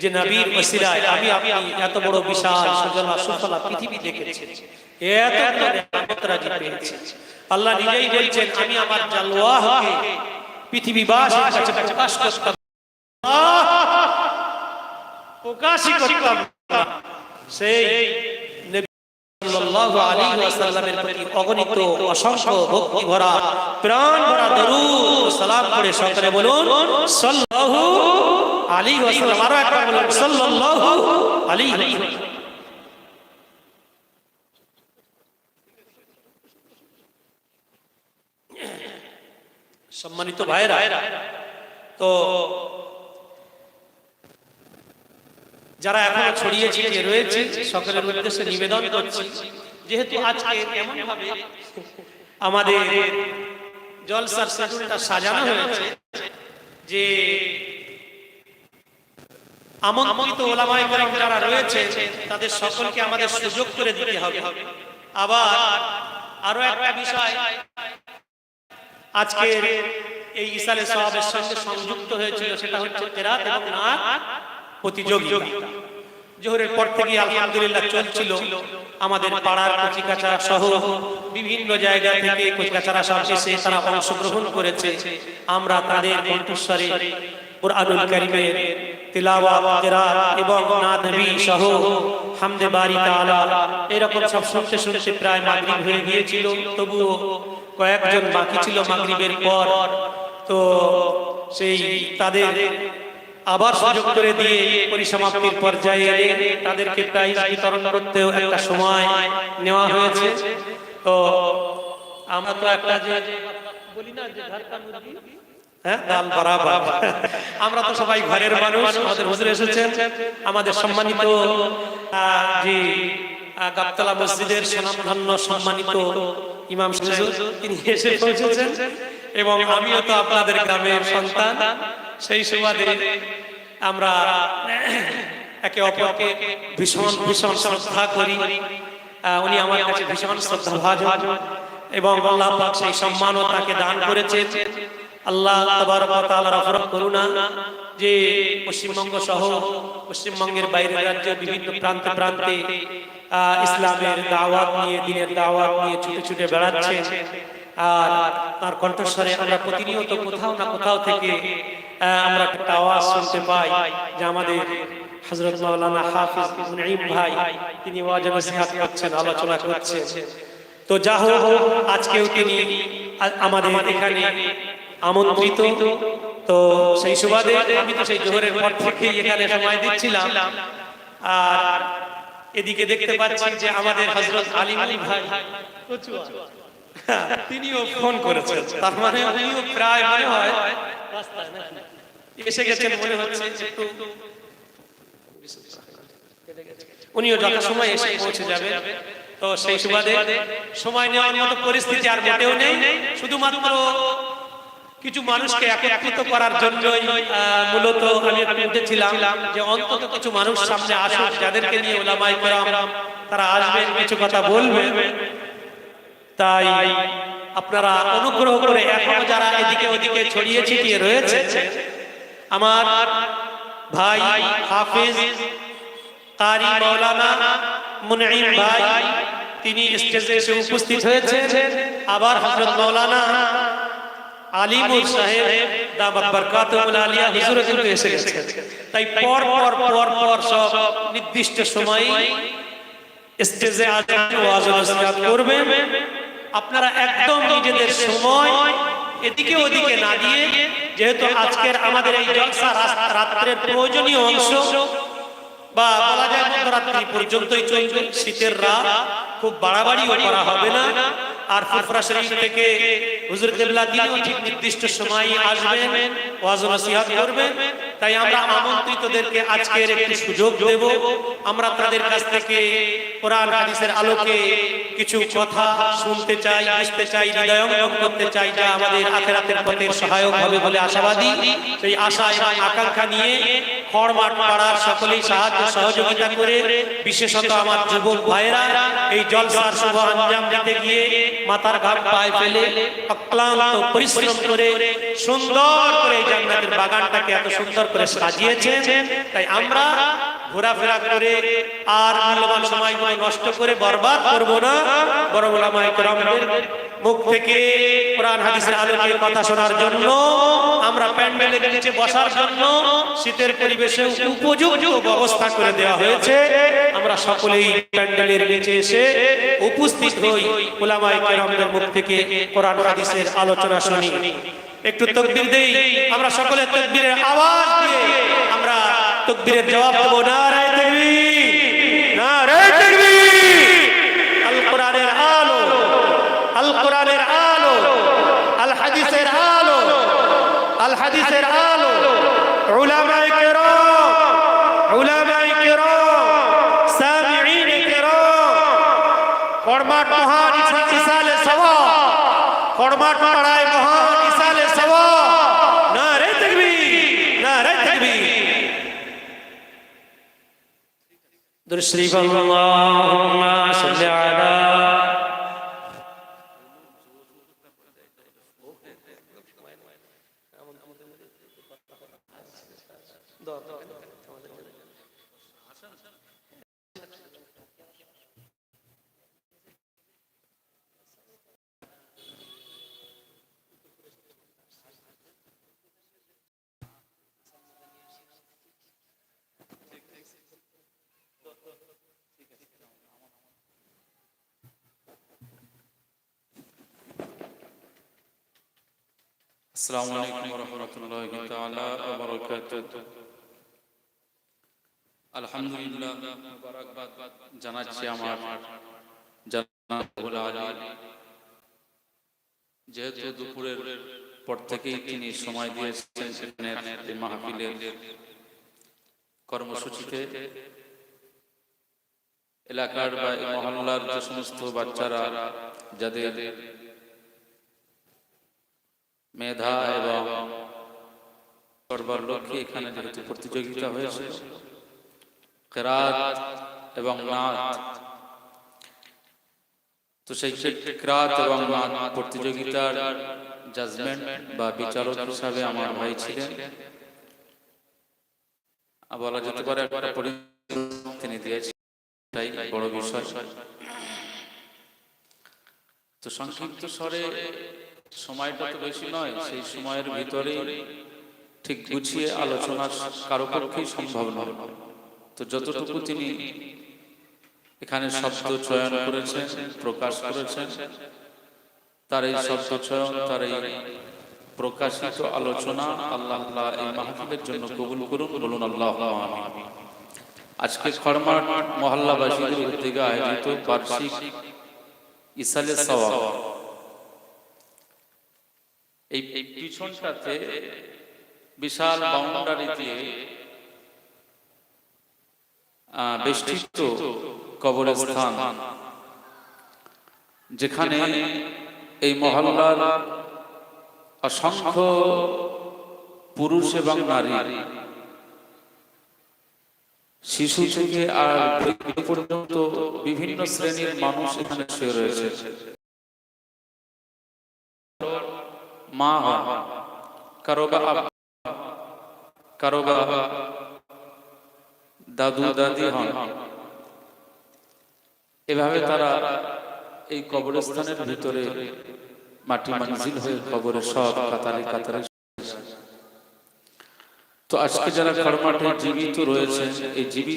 যে নবীর ওসিলায় আমি আপনি এত বড় বিশাল সুজলা সুফলা পৃথিবী দেখেছি। এত নিয়ামত রাজি পেয়েছি। আল্লাহ নিজেই বলছেন, আমি আমার জালওয়াহকে পৃথিবীবাসীর কাছে প্রকাশ করতাম প্রকাশই করতাম সেই সাল্লাল্লাহু আলাইহি ওয়াসাল্লামের প্রতি অগণিত অসংখ্য ভক্তি ভরা, প্রাণ ভরা দরুদ সালাম করে সকলে বলুন, সাল্লাল্লাহু আলাইহি ওয়াসাল্লাম, আরও সম্মানিত ভাইরা তো যারা এখনও ছড়িয়ে ছিটিয়ে রয়েছে, সকলের উদ্দেশ্যে নিবেদন করছি, যেহেতু আজকে এমন ভাবে আমাদের জলসার সাজানো হয়েছে যে আমন্ত্রিত ওলামায়ে কেরাম যারা রয়েছে, তাদের সকলকে আমাদের সুযোগ করে দিতে হবে। আবার আরও একটা বিষয় আজকে এই ইসালে সাহাবের সঙ্গে সংযুক্ত হয়েছিল, সেটা হচ্ছে কেরাত এবং নাত প্রতিযোগিতা। জোহরের পর থেকে আলহামদুলিল্লাহ চলছিল। আমাদের পাড়ার কচিকাচারা সহ বিভিন্ন জায়গা থেকে কচিকাচারা সব এসে তারা অংশগ্রহণ করেছে। আমরা তাদের কণ্ঠস্বরে কোরআনুল কারীমের কিরাত এবং নবী সহ হামদে বারি তাআলা এরকম সব শুনতে শুনতে প্রায় মাগরিব হয়ে গিয়েছিল। কয়েকজন বাকি ছিল মাগরিবের পর। তো সেই তাদের আবার সুযোগ করে দিয়ে পরিসমাপ্তির পর্যায়ে তাদেরকে প্রাইজ বিতরণ করতেও একটা সময় নেওয়া হয়েছে। তো আমরা তো একটা যে বলি না যে মুরগি। আমরা তো সবাই ঘরের মানুষ, আমাদের হুজুর এসেছেন। আমাদের সম্মানিত যে গাবতলা মসজিদের সুনামধন্য সম্মানিত ইমাম তিনি এসে পৌঁছেছেন। এবং আমিও তো আপনাদের গ্রামের সন্তান। সেই সুবাদে আমরা একে অপরকে ভীষণ ভীষণ শ্রদ্ধা করি। উনি আমার কাছে ভীষণ শ্রদ্ধা এবং আল্লাহ সেই সম্মানও তাকে দান করেছেন। আল্লাহ অপরম করুণা যে পশ্চিমবঙ্গ সহ পশ্চিমবঙ্গের বাইরের রাজ্যে বিভিন্ন প্রান্তে প্রান্তে ইসলামের দাওয়াত নিয়ে, দিনের দাওয়াত নিয়ে ছুটে ছুটে বেড়াচ্ছে আর তার কণ্ঠস্বরে আমরা প্রতিনিয়ত কোথাও না কোথাও থেকে আমরা একটা আওয়াজ শুনতে পাই যে আমাদের হযরত মাওলানা হাফিজ মুনঈম ভাই, তিনি ওয়াজ নসিহত করছেন, আলোচনা করছেন। তো যা হোক আজকেও তিনি আমাদের এখানে আমন্ত্রিত। তো সেই সুবাদে আমি তো সেই জোহরের পর থেকে এখানে সময় দিচ্ছিলাম। আর এদিকে দেখতে পাচ্ছি যে আমাদের হযরত আলী আলী ভাই। হ্যাঁ, তিনিও ফোন করেছেন। তার মানে উনিও প্রায় মনে হয়? এসে গেছেন মনে হচ্ছে একটু উনিও যথাসময় এসে পৌঁছে যাবে তো সেই সুবাদে সময় নেওয়ার মতো পরিস্থিতি আর মোটেও নেই। শুধুমাত্র কিছু মানুষকে একত্রিত করার জন্যই মূলত আমি উঠেছিলাম যে অন্তত কিছু মানুষ সামনে আসুক, যাদেরকে নিয়ে ওলামাই কেরাম তারা আসবেন, কিছু কথা বলবেন। তাই আপনারা অনুগ্রহ করে এখনও যারা এদিকে ওদিকে ছড়িয়ে ছিটিয়ে রয়েছে, আমার ভাই হাফিজ কারি মাওলানা মুনঈম ভাই, তিনি স্টেজে এসে উপস্থিত হয়েছে আবার হযরত মাওলানা আলিমুল সাহেব দামাত বরকাতুল আলিয়া হুজুর কিন্তু এসে গেছেন তাই পর পর পর পর সব নির্দিষ্ট সময় স্টেজে আসবেন ওয়াজ ও নসিহত করবেন আপনারা একদম নিজেদের সময় এদিকে ওদিকে না দিয়ে যেহেতু আজকের আমাদের এই জলসা রাত- রাত্রের প্রয়োজনীয় অংশ বা বলা যায় মধ্যরাত্রি পর্যন্তই চলবে। শীতের রাত খুব বাড়াবাড়িও করা হবে না। আর ফুরফুরা শরীফ থেকে হুজুর কেবলা তিনিও ঠিক নির্দিষ্ট সময় আসবেন ওয়াজ নসিহত করবেন। তাই আমরা আমন্ত্রিতদেরকে আজকের একটি সুযোগ দেব। আমরা তাদের কাছ থেকে কোরআন হাদিসের আলোকে কিছু কথা শুনতে চাই বুঝতে চাই হৃদয়ঙ্গম করতে চাই যা আমাদের আখেরাতের পথে সহায়ক হবে বলে আশাবাদী। সেই আশা এবং আকাঙ্ক্ষা নিয়ে খড় মাঠ পাড়ার সকলেই সাহায্য সহযোগিতা করে বিশেষত আমার যুবক ভাইয়েরা এই জলসার শুভ আঞ্জাম দিতে গিয়ে মাথার ঘাম পায়ে ফেলে অক্লান্ত পরিশ্রম করে সুন্দর করে জান্নাতের বাগানটাকে এত সুন্দর করে সাজিয়েছেন। তাই আমরা ঘোরাফেরা করে আর মূল্যবান সময়গুলো নষ্ট করে বরবাদ করব না। বড় ওলামায়ে মুখ থেকে কোরআন হাদিসের আলোকে কথা শোনার জন্য, আমরা প্যান্ডেলের নিচে বসার জন্য শীতের পরিবেশে উপযুক্ত ব্যবস্থা করে দেওয়া হয়েছে। আমরা সকলেই প্যান্ডেলের নিচে এসে উপস্থিত হই ওলামায়ে কেরামদের মুখ থেকে কোরআন হাদিসের আলোচনা শুনি। একটু তকবীর দেই, আমরা সকলে তকবীরের আওয়াজ দিয়ে আমরা তকবীরের জবাব দেব। নারায়ে তাকবীর। নারায়ে তাকবীর। আল কোরআনের আলো। আল কোরআনের আলো। আল হাদিসের আলো। আল হাদিসের আলো। উলামায়ে কেরাম। উলামায়ে কেরাম। সামিঈন কেরাম। ফরমাট মহান ইসা- ইসালে সওয়া ফরমাট পাড়ায় আল্লাহুম্মা সাল্লি আলা আলাইকুম ওয়া রাহমাতুল্লাহি তাআলা ওয়া বারাকাতুহু। আলহামদুলিল্লাহ মুবারকবাদ জানাচ্ছি আমার যেহেতু দুপুরের পর থেকেই তিনি সময় দিয়েছেন সেখানে মাহফিলের কর্মসূচিতে। এলাকার বা মহল্লার যে সমস্ত বাচ্চারা, যাদের মেধা এবং করবার লক্ষ্যে এখানে যেহেতু প্রতিযোগিতা হয়েছে এবং নাচ তো সেই কেরাত এবং প্রতিযোগিতার জাজমেন্ট বা বিচারক হিসাবে আমার ভাই ছিলেন। বলা যেতে পারে একটা তিনি দিয়েছেন এটাই বড় বিষয়। তো সংক্ষিপ্ত স্বরে সময়টা তো বেশি নয় সেই সময়ের ভিতরে ঠিক গুছিয়ে আলোচনা কারও পক্ষেই সম্ভব নয়। তো যতটুকু তিনি এখানে শব্দ চয়ন করেছেন প্রকাশ করেছেন তার এই শব্দ চয়ন তার এই প্রকাশিত আলোচনা আল্লাহ আল্লাহ এই মাহফিলের জন্য কবুল করুন বলুন আল্লাহ। আজকে খরমাট মহল্লাবাসীদের উদ্যোগে আয়োজিত বার্ষিক ইসালে সওয়া এই এই পিছনটাতে বিশাল বাউন্ডারি দিয়ে বেষ্টিত কবরস্থান যেখানে এই মহল্লার অসংখ্য পুরুষ এবং নারী শিশু থেকে আর পর্যন্ত বিভিন্ন শ্রেণির মানুষ এখানে শুয়ে রয়েছে। মা হন কারও বা কারও বা দাদু দাদি হন এভাবে তারা এই কবরস্থানের ভিতরে মাটি মঞ্জিল হয়ে কবরে সব কাতারে কাতারে তো আজকে যারা কর্মাটে জীবিত রয়েছে এই জীবিত